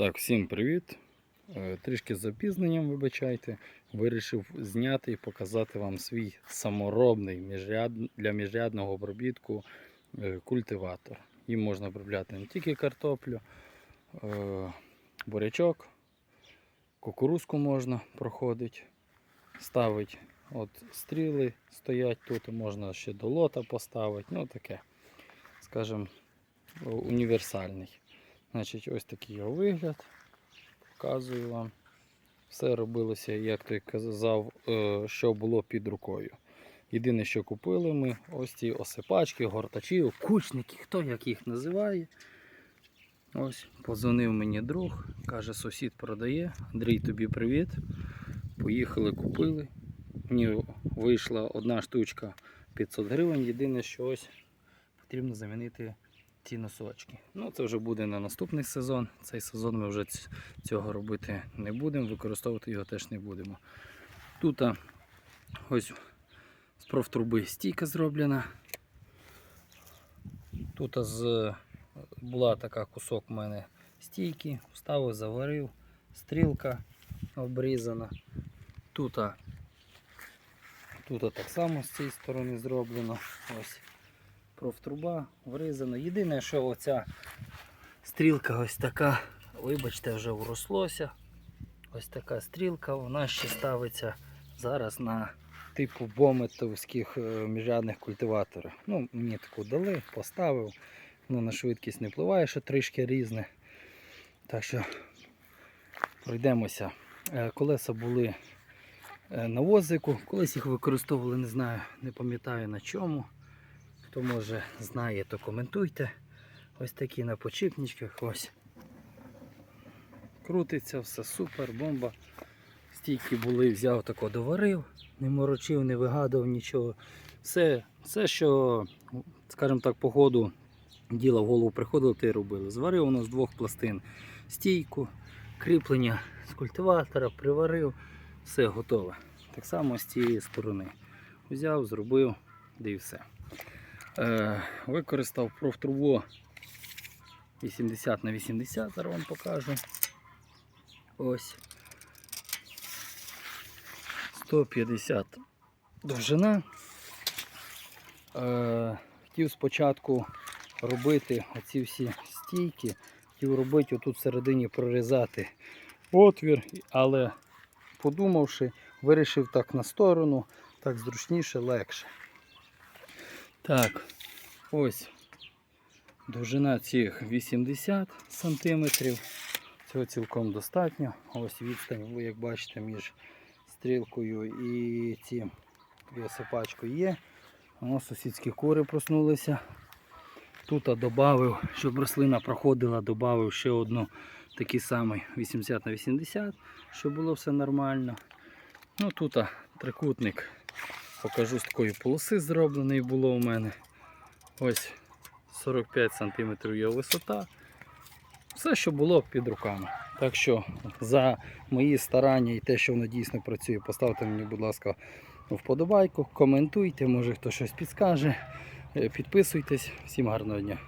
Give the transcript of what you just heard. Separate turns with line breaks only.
Так, всім привіт. Е, Трішки з запізненням, вибачайте. Вирішив зняти і показати вам свій саморобний для міжрядного обробітку е, культиватор. Їм можна обробляти не тільки картоплю, е, бурячок, кукурузку можна проходити, ставити. От стріли стоять тут, можна ще до лота поставити. Ну таке, скажімо, універсальний. Значить, ось такий його вигляд. Показую вам. Все робилося, як той казав, е, що було під рукою. Єдине, що купили ми, ось ці осипачки, гортачі, кучники, хто як їх називає. Ось, позвонив мені друг, каже, сусід продає. Андрій, тобі привіт. Поїхали, купили. Мені вийшла одна штучка 500 гривень. Єдине, що ось потрібно замінити ці носочки. Ну, це вже буде на наступний сезон. Цей сезон ми вже цього робити не будемо, використовувати його теж не будемо. Тут ось з профтруби стійка зроблена. Тут з, була така кусок у мене стійки, вставив, заварив, стрілка обрізана. Тут, тут так само з цієї сторони зроблено. Ось профтруба врізана. Єдине, що оця стрілка ось така, вибачте, вже врослося. Ось така стрілка, вона ще ставиться зараз на типу бометовських е, міжрядних культиваторів. Ну, мені таку дали, поставив. Ну, на швидкість не впливає, що трішки різне. Так що пройдемося. Е, Колеса були е, на возику, колись їх використовували, не знаю, не пам'ятаю на чому. Хто може знає, то коментуйте. Ось такі на почіпничках. Ось. Крутиться, все супер, бомба. Стійки були, взяв тако доварив, не морочив, не вигадував нічого. Все, все що, скажімо так, по ходу діла в голову приходило, й робили. Зварив воно з двох пластин стійку, кріплення з культиватора, приварив, все готове. Так само з цієї сторони. Взяв, зробив, де і все. Е, використав профтрубу 80 на 80, зараз вам покажу. Ось. 150 довжина. Е, хотів спочатку робити оці всі стійки, хотів робити отут всередині прорізати отвір, але подумавши, вирішив так на сторону, так зручніше, легше. Так, ось довжина цих 80 см. Цього цілком достатньо. Ось відстань, ви як бачите, між стрілкою і цим висипачкою є. Воно сусідські кури проснулися. Тут додав, щоб рослина проходила, додав ще одну такий самий 80 на 80, щоб було все нормально. Ну тут трикутник покажу з такої полоси зроблений було у мене. Ось 45 см його висота. Все, що було під руками. Так що за мої старання і те, що воно дійсно працює, поставте мені, будь ласка, вподобайку, коментуйте, може хто щось підскаже. Е, Підписуйтесь. Всім гарного дня.